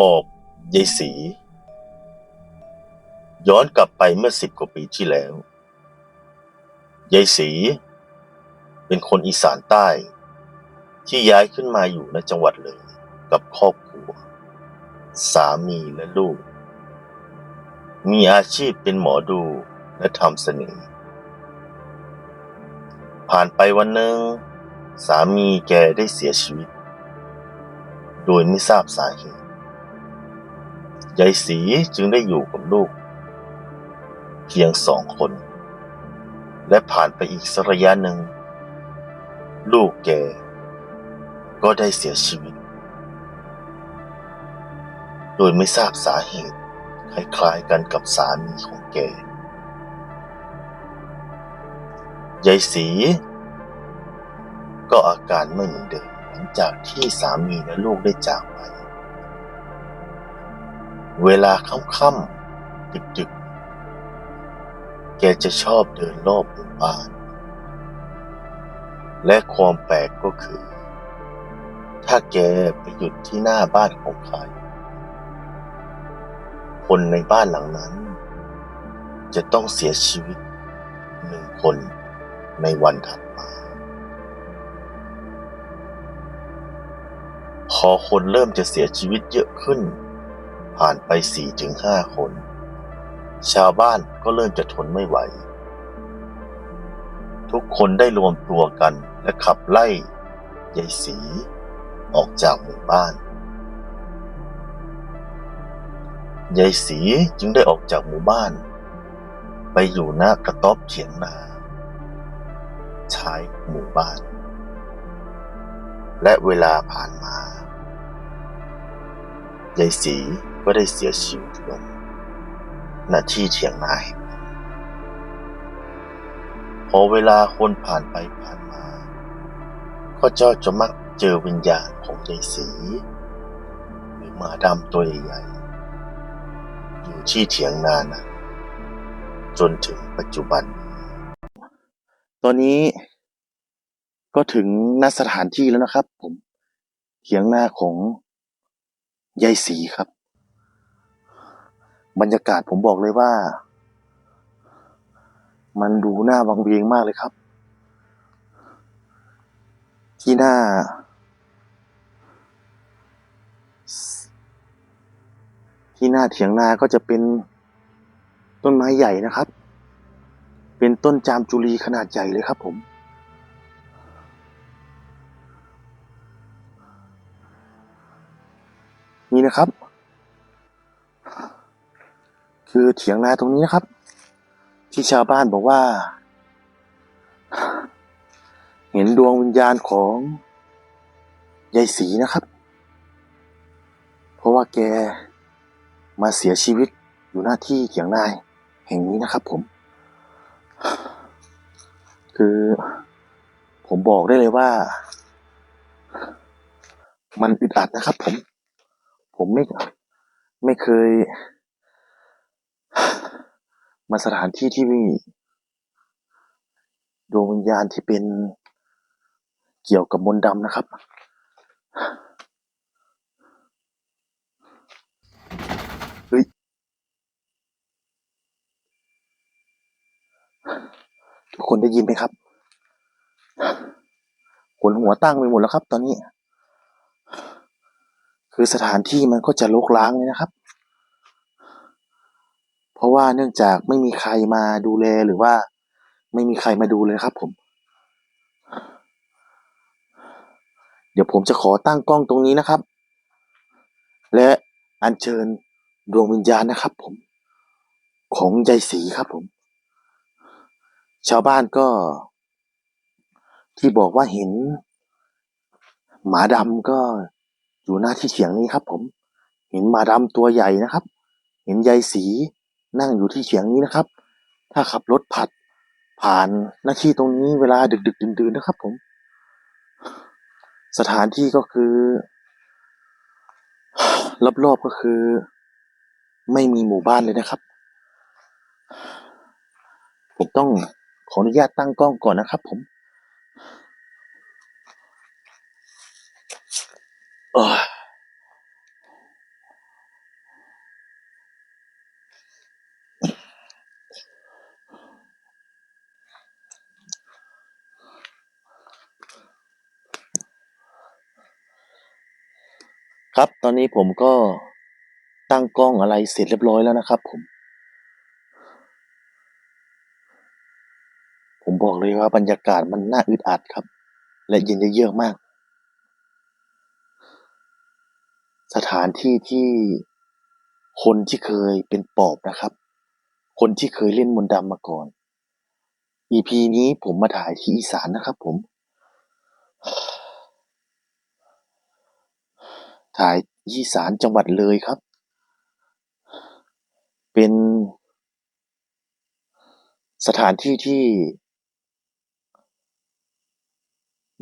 บอกยายสี ย้อนกลับไปเมื่อสิบกว่าปีที่แล้วยายสีเป็นคนอีสานใต้ ที่ย้ายขึ้นมาอยู่ในจังหวัดเลยกับครอบครัว สามีและลูก มีอาชีพเป็นหมอดูและทำเสน่ห์ผ่านไปวันหนึ่ง สามีแกได้เสียชีวิต โดยไม่ทราบสาเหตุ ยายสีจึงได้อยู่กับลูก เพียงสองคน และผ่านไปอีกสักระยะหนึ่ง ลูกแกก็ได้เสียชีวิต โดยไม่ทราบสาเหตุคล้ายๆกันกับสามีของแกยายสี ก็อาการไม่เหมือนเดิมหลังจากที่สามีและลูกได้จากไป เวลาค่ำๆดึกๆ แกจะชอบเดินรอบหมู่บ้าน และความแปลกก็คือ ถ้าแกไปหยุดที่หน้าบ้านของใคร คนในบ้านหลังนั้น จะต้องเสียชีวิตหนึ่งคนในวันถัดมา พอคนเริ่มจะเสียชีวิตเยอะขึ้น ผ่านไปสี่ถึงห้าคน ชาวบ้านก็เริ่มจะทนไม่ไหว ทุกคนได้รวมตัวกันและขับไล่ยายสีออกจากหมู่บ้านยายสีจึงได้ออกจากหมู่บ้าน ไปอยู่หน้ากระต๊อบเถียงนาท้ายหมู่บ้าน และเวลาผ่านมายายสี ก็ได้เสียชีวิตลงณที่เถียงนาแห่งนั้นพอเวลาคนผ่านไปผ่านมา ก็เจ้าจะมักเจอวิญญาณของยายสีหรือหมาดำตัวใหญ่ๆอยู่ที่เถียงนานั้นจนถึงปัจจุบัน ตอนนี้ก็ถึงณสถานที่แล้วนะครับผมเถียงนาของยายสีครับ บรรยากาศผมบอกเลยว่า มันดูน่าวังเวงมากเลยครับ ที่หน้า ที่หน้าเถียงนาก็จะเป็นต้นไม้ใหญ่นะครับ เป็นต้นจามจุลีขนาดใหญ่เลยครับผม นี่นะครับ คือเถียงนาตรงนี้นะครับ ที่ชาวบ้านบอกว่า เห็นดวงวิญญาณของยายสีนะครับ เพราะว่าแกมาเสียชีวิตอยู่หน้าที่เถียงนาแห่งนี้นะครับ ผม คือผมบอกได้เลยว่า มันอึดอัดนะครับ ผม ผมไม่ไม่เคย มาสถานที่ที่มีดวงวิญญาณที่เป็นเกี่ยวกับมนต์ดำนะครับ เฮ้ย ทุกคนได้ยินไหมครับขนหัวตั้งไปหมดแล้วครับ ตอนนี้ คือสถานที่มันก็จะรกร้างเลยนะครับ เพราะว่าเนื่องจากไม่มีใครมาดูแลหรือว่า ไม่มีใครมาดูเลยครับ ผม เดี๋ยวผมจะขอตั้งกล้องตรงนี้นะครับ และอัญเชิญดวงวิญญาณนะครับ ผม ของยายศรีครับ ผม ชาวบ้านก็ ที่บอกว่าเห็น หมาดำก็อยู่หน้าที่เถียงนี้ครับ ผม เห็นหมาดำตัวใหญ่นะครับ เห็นยายสี นั่งอยู่ที่เถียงนี้นะครับ ถ้าขับรถผัดผ่านหน้าที่ตรงนี้เวลาดึกดึกดื่นดื่นๆนะครับ ผม สถานที่ก็คือรอบๆก็คือ ไม่มีหมู่บ้านเลยนะครับ ผมต้องขออนุญาตตั้งกล้องก่อนนะครับผมเอ้ย ครับ ตอนนี้ผมก็ตั้งกล้องอะไรเสร็จเรียบร้อยแล้วนะครับ ผม ผมบอกเลยว่าบรรยากาศมันน่าอึดอัดครับ และเย็นเยือกมาก สถานที่ที่คนที่เคยเป็นปอบนะครับ คนที่เคยเล่นมนต์ดำมาก่อน EP นี้ผมมาถ่ายที่อีสานนะครับผม ถ่ายที่สานจังหวัดเลยครับ เป็นสถานที่ที่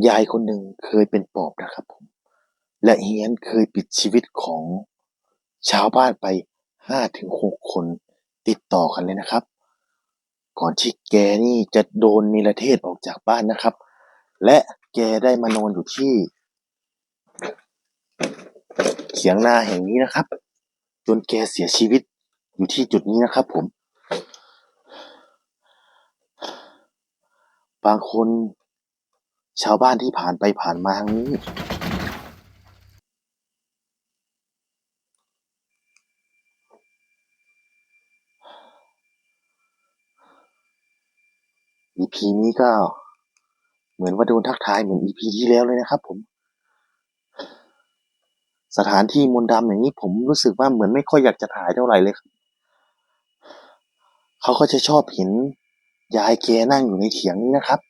ยายคนหนึ่งเคยเป็นปอบนะครับผม และเฮียนเคยปิดชีวิตของชาวบ้านไปห้าถึงหกคนติดต่อกันเลยนะครับ ก่อนที่แกนี่จะโดนนิรเทศออกจากบ้านนะครับ และแกได้มานอนอยู่ที่ เขียงนาแห่งนี้นะครับ จนแกเสียชีวิตอยู่ที่จุดนี้นะครับ ผม บางคน ชาวบ้านที่ผ่านไปผ่านมาทางนี้ EP นี้ก็เหมือนว่าโดนทักทายเหมือน EP ที่แล้วเลยนะครับผม สถานที่มนต์ดำอย่างนี้ผมรู้สึกว่าเหมือนไม่ค่อยอยากจะถ่ายเท่าไหร่เลยครับเขาก็จะชอบเห็นยายแกนั่งอยู่ในเถียงนี้นะครับ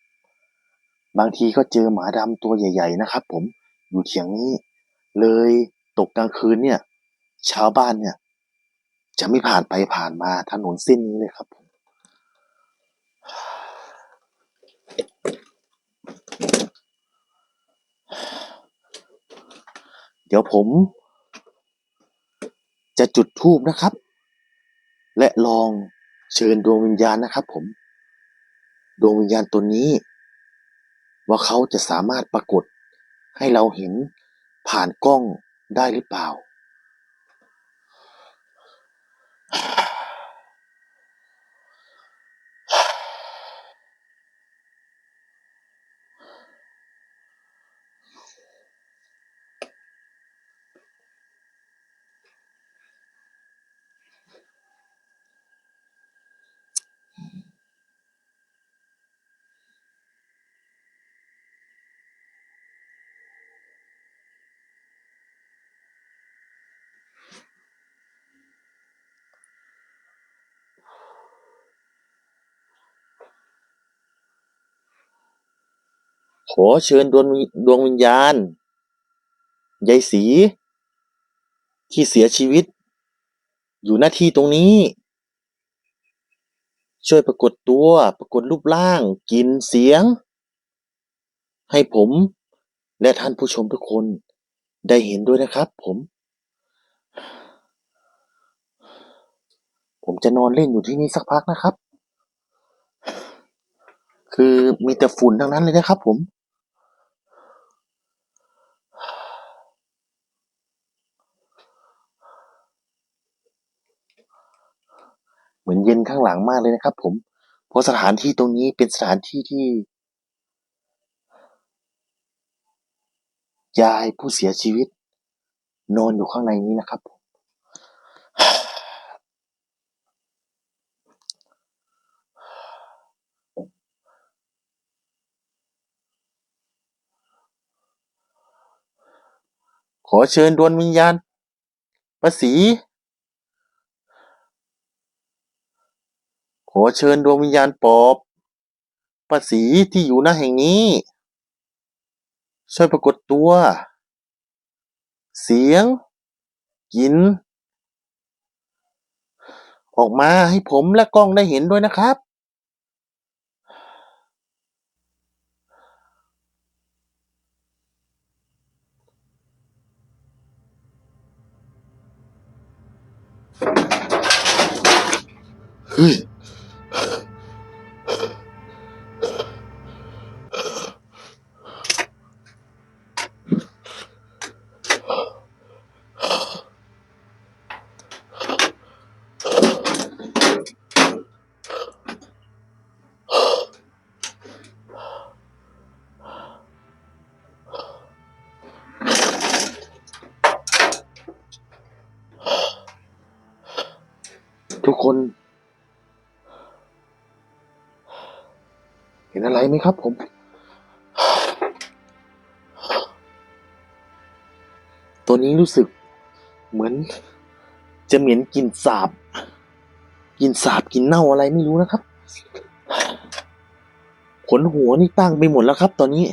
บางทีก็เจอหมาดำตัวใหญ่ ๆ นะครับ ผมอยู่เถียงนี้ เลยตกกลางคืนเนี่ย ชาวบ้านเนี่ย จะไม่ผ่านไปผ่านมาถนนเส้นนี้เลยครับผม เดี๋ยวผม จะจุดธูปนะครับ และลองเชิญดวงวิญญาณนะครับ ผม ดวงวิญญาณตัวนี้ ว่าเขาจะสามารถปรากฏให้เราเห็นผ่านกล้องได้หรือเปล่า อเชิญดวงวิดวงวิญญาณยายศรีที่เสียชีวิต อยู่หน้าที่ตรงนี้ ช่วยปรากฏตัว ปรากฏรูปร่างกลินเสียง ให้ผมและท่านผู้ชมทุกคนได้เห็นด้วยนะครับ ผม ผมจะนอนเล่นอยู่ที่นี่สักพักนะครับ คือมีแต่ฝุ่นทั้งนั้นเลยนะครับผม มือนเย็นข้างหลังมากเลยนะครับ ผม เพราะสถานที่ตรงนี้เป็นสถานที่ที่ ยายผู้เสียชีวิต นอนอยู่ข้างในนี้นะครับผมขอเชิญดวงวิญญาณประสี อเชิญดวงวิญญาณปอบประสีที่อยู่หน้าแห่งนี้ ช่วยปรากฏตัว เสียงกลิน ออกมาให้ผมและกล้องได้เห็นด้วยนะครับ เฮ้ย ทุกคน เห็นอะไรไหมครับผม ตัวนี้รู้สึกเหมือน จะเหม็นกลิ่นสาบกลิ่นสาบกลิ่นเน่าอะไรไม่รู้นะครับ ขนหัวนี่ตั้งไปหมดแล้วครับตอนนี้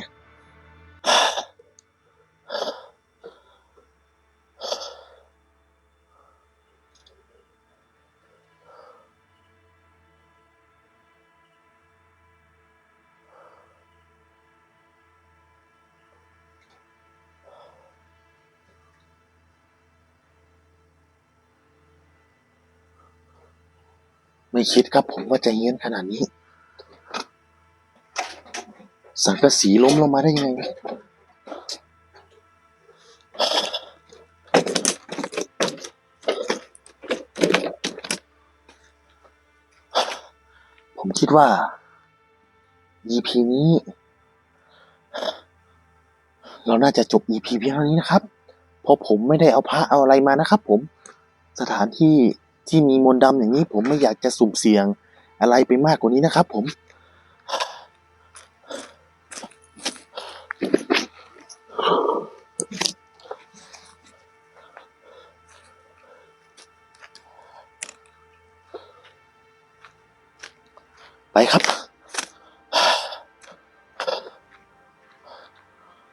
ไม่คิดครับผมว่าจะเฮี้ยนขนาดนี้ สังกะสีล้มลงมาได้ยังไงผมคิดว่า EP นี้ เราน่าจะจบ EP เพียงเท่านี้นะครับ เพราะผมไม่ได้เอาพระเอาอะไรมานะครับผมสถานที่ ที่มีมนต์ดำอย่างนี้ผมไม่อยากจะสุ่มเสี่ยงอะไรไปมากกว่านี้นะครับผม ไปครับ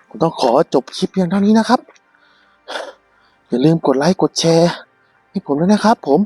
ผมต้องขอจบคลิปเพียงเท่านี้นะครับ อย่าลืมกดไลค์ กดแชร์ให้ผมด้วยนะครับผม